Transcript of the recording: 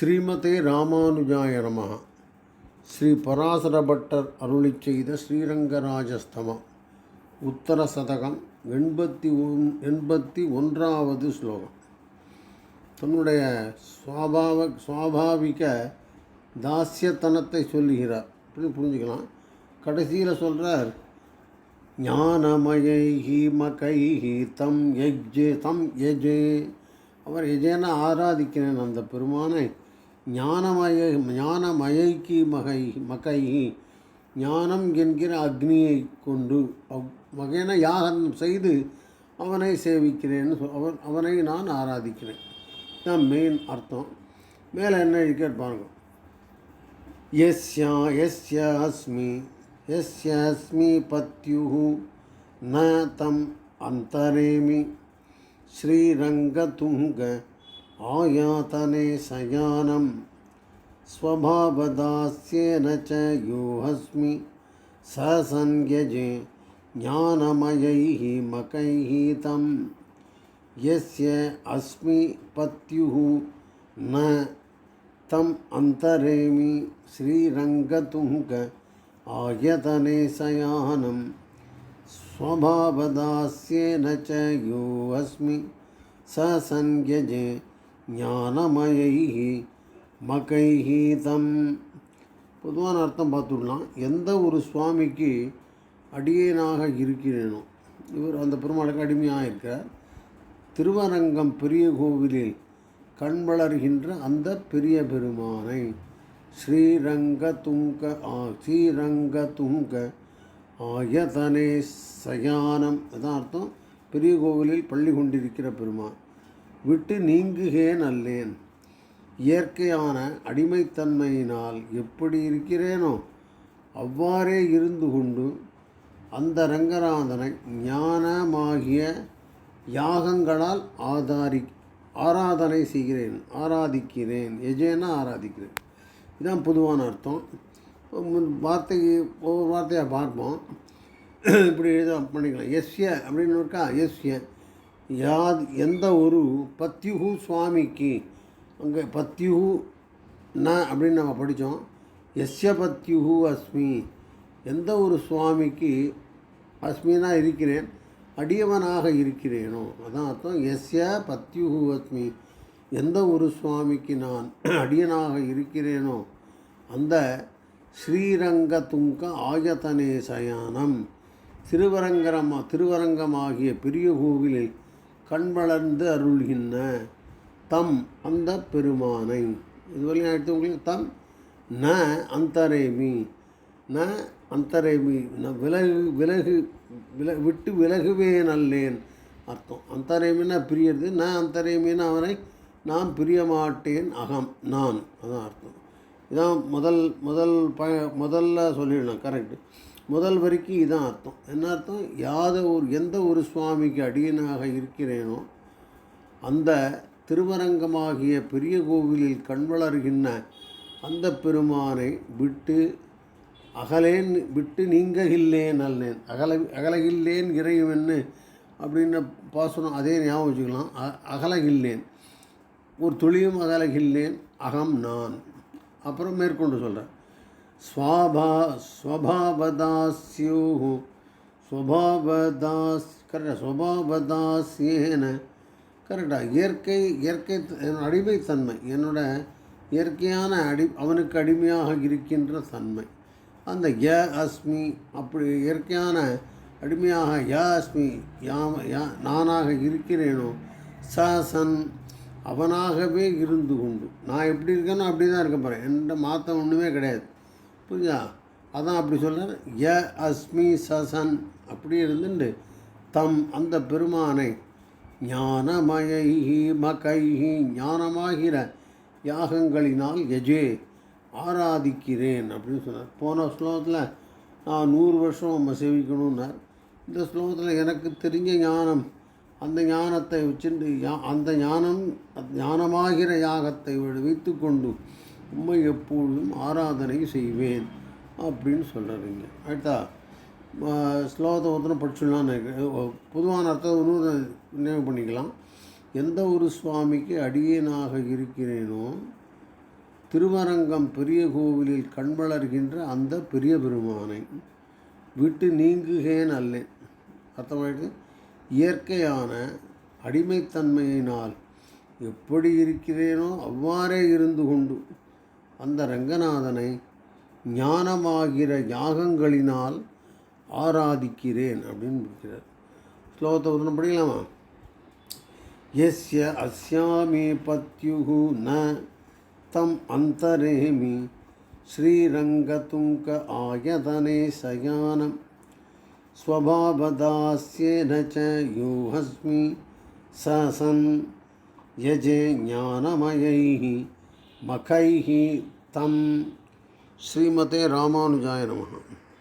ஸ்ரீமதே ராமானுஜாய நம. ஸ்ரீ பராசர பட்டர் அருளி செய்த ஸ்ரீரங்கராஜஸ்தமம் உத்தர சதகம் எண்பத்தி ஒன் எண்பத்தி ஒன்றாவது ஸ்லோகம். தன்னுடைய சுவாபாவ சுவாபாவிக தாஸ்யத்தனத்தை சொல்லுகிறார். அப்படின்னு புரிஞ்சுக்கலாம். கடைசியில் சொல்கிறார் ஞானமயைஹி மகைஹி தம் எஜ்ஜே தம் எஜே அவர் எஜேன ஆராதிக்கிறேன் அந்த பெருமானை. ஞானமய ஞானமயைக்கு மகை மகை ஞானம் என்கிற அக்னியை கொண்டு அவ் வகையான யாகனம் செய்து அவனை சேவிக்கிறேன்னு அவன் அவனை நான் ஆராதிக்கிறேன். தான் மெயின் அர்த்தம். மேலே என்ன இருக்கிற பாருங்க. எஸ்யா எஸ்ய அஸ்மி எஸ்ய அஸ்மி பத்யு ந தம் அந்தரேமி ஸ்ரீரங்க துங்க आयातने शयानं स्वभावदास्येन च योऽस्मि। स संयजे ज्ञानमयैः मकैः तं यस्य अस्मि पत्युः न तम् अन्तरेमि श्रीरङ्गतुङ्ग आयतने शयानं स्वभावदास्येन च योऽस्मि। स संयजे ஞானமயை மகைஹீதம் தம். பொதுவான அர்த்தம் பார்த்துடலாம். எந்த ஒரு சுவாமிக்கு அடியேனாக இருக்கிறேனோ இவர் அந்த பெருமாளுக்கு அடிமையாக இருக்கிறார் திருவரங்கம் பெரிய கோவிலில் கண் வளர்கின்ற அந்த பெரிய பெருமானை ஸ்ரீரங்க துங்க ஆ ஸ்ரீரங்க துங்க ஆயதனே சயானம். அதான் அர்த்தம். பெரிய கோவிலில் பள்ளி கொண்டிருக்கிற பெருமான். விட்டு நீங்குகேன் அல்லேன். இயற்கையான அடிமைத்தன்மையினால் எப்படி இருக்கிறேனோ அவ்வாறே இருந்து கொண்டு அந்த ரங்கநாதனை ஞானமாகிய யாகங்களால் ஆதாரி ஆராதனை செய்கிறேன் ஆராதிக்கிறேன் எஜேனா ஆராதிக்கிறேன். இதுதான் பொதுவான அர்த்தம். வார்த்தைக்கு ஒவ்வொரு வார்த்தையாக பார்ப்போம். இப்படி எழுத பண்ணிக்கலாம். எஸ்ய அப்படின்னு இருக்கா? எஸ்ய. யாது எந்த ஒரு பத்யுகு சுவாமிக்கு அங்கே பத்யுகு ந அப்படின்னு நம்ம படித்தோம். எஸ்ய பத்யுகு அஸ்மி. எந்த ஒரு சுவாமிக்கு அஸ்மினா இருக்கிறேன் அடியவனாக இருக்கிறேனோ அதான் அர்த்தம். எஸ்ய பத்யுகு அஸ்மி. எந்த ஒரு சுவாமிக்கு நான் அடியனாக இருக்கிறேனோ அந்த ஸ்ரீரங்க துங்க ஆயத்தனே சயானம் திருவரங்கரமா திருவரங்கமாகிய பெரிய கோவிலில் கண் வளர்ந்து அருள்கின்ற தம் அந்த பெருமானை. இதுவரையும் எடுத்து உங்களுக்கு தம் ந அந்தரேமி. ந அந்தரேமி ந விலகு விலகு வில விட்டு விலகுவேன் அல்லேன் அர்த்தம். அந்தரேமின்னா பிரியறது ந அந்தரேமின்னு அவனை நான் பிரிய மாட்டேன் அகம் நான். அதான் அர்த்தம். இதான் முதல் முதல் ப முதல்ல சொல்லிடலாம் கரெக்டு முதல் வரிக்கு இதான் அர்த்தம். என்ன அர்த்தம்? யாத ஒரு எந்த ஒரு சுவாமிக்கு அடியனாக இருக்கிறேனோ அந்த திருவரங்கமாகிய பெரிய கோவிலில் கண் வளர்கின்ற அந்த பெருமானை விட்டு அகலேன் விட்டு நீங்ககில்லேன் அல்லேன். அகல அகலகில்லேன் இறைவன்னு அப்படின்ற பாசனம் அதே ஞாபகம் வச்சுக்கலாம். அ அகலகில்லேன். ஒரு துளியும் அகலகில்லேன். அகம் நான். அப்புறம் மேற்கொண்டு சொல்கிறேன் ஸ்வாபா ஸ்வபாவதாஸ்யோ ஸ்வபாவதாஸ் கரெக்டாக ஸ்வபாவதாஸ்யேன கரெக்டாக இயற்கை இயற்கை அடிமைத்தன்மை என்னோட இயற்கையான அடி அவனுக்கு அடிமையாக இருக்கின்ற தன்மை. அந்த ய அஸ்மி அப்படி இயற்கையான அடிமையாக ய அஸ்மி யாம யா நானாக இருக்கிறேனோ ச சன் அவனாகவே இருந்து கொண்டு. நான் எப்படி இருக்கேனோ அப்படி தான் இருக்க போகிறேன் என்கிட்ட மாற்றம் ஒன்றுமே கிடையாது. புரியுதா அதான் அப்படி சொல்கிறார் ய அஸ்மி சசன் அப்படி இருந்துண்டு. தம் அந்த பெருமானை ஞானமயி மகைஹி ஞானமாகிற யாகங்களினால் எஜே ஆராதிக்கிறேன் அப்படின்னு சொன்னார். போன ஸ்லோகத்தில் நான் நூறு வருஷம் நம்ம சேவிக்கணும்னார். இந்த ஸ்லோகத்தில் எனக்கு தெரிஞ்ச ஞானம் அந்த ஞானத்தை வச்சுட்டு யா- அந்த ஞானம் ஞானமாகிற யாகத்தை வைத்து கொண்டு உண்மை எப்பொழுதும் ஆராதனை செய்வேன் அப்படின்னு சொல்கிறீங்க அடுத்தா ஸ்லோகத்தை ஒருத்தரம் படிச்சுடலான்னு பொதுவான அர்த்தம் இன்னொரு நினைவு பண்ணிக்கலாம். எந்த ஒரு சுவாமிக்கு அடியேனாக இருக்கிறேனோ திருவரங்கம் பெரிய கோவிலில் கண் வளர்கின்ற அந்த பெரிய பெருமானை விட்டு நீங்குகேன் அல்லேன். அர்த்தமாயிட்டு இயற்கையான அடிமைத்தன்மையினால் எப்படி இருக்கிறேனோ அவ்வாறே இருந்து கொண்டு அந்த ரங்கநாதனை ஞானமாகிற யாகங்களினால் ஆராதிக்கிறேன் அப்படின்னு இருக்கிறார் ஸ்லோகத்தை ஒன்று படிக்கலாமா यस्य अस्यामि पत्युः न तम् अन्तरेमि श्रीरङ्गतुङ्क आयतने शयानं स्वभावदास्येन च योऽस्मि स सन् यजे ज्ञानमयैः मखैः तं श्रीमते रामानुजाय नमः।